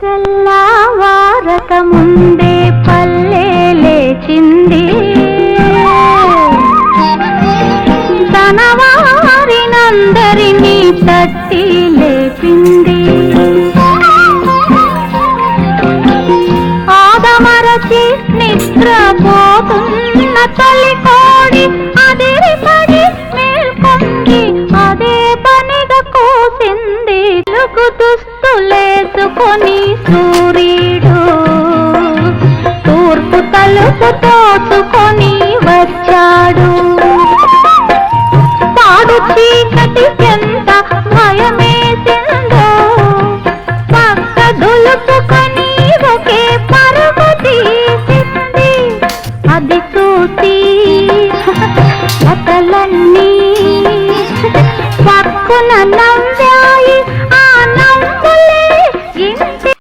తెల్లవారక ముందే పల్లె లేచింది. తన వారినందరినీ తట్టి లేపింది. ఆదమరచి నిద్రపోతున్న తల్లి కోడి అదిరిపడి మేల్కొంది అదే పనిగా కోసింది. తెలుగు చేసుకొని సూర్యుడు తూర్పు తలుపు తోసుకొని వచ్చాడు. పాడు చీకటి ఎంత భయమేసిందో. పక్క దులుపుకొని ఒకే పరుగు తీసింది. అది చూసి కథలన్నీ పక్కున నవ్వాయి. ఆన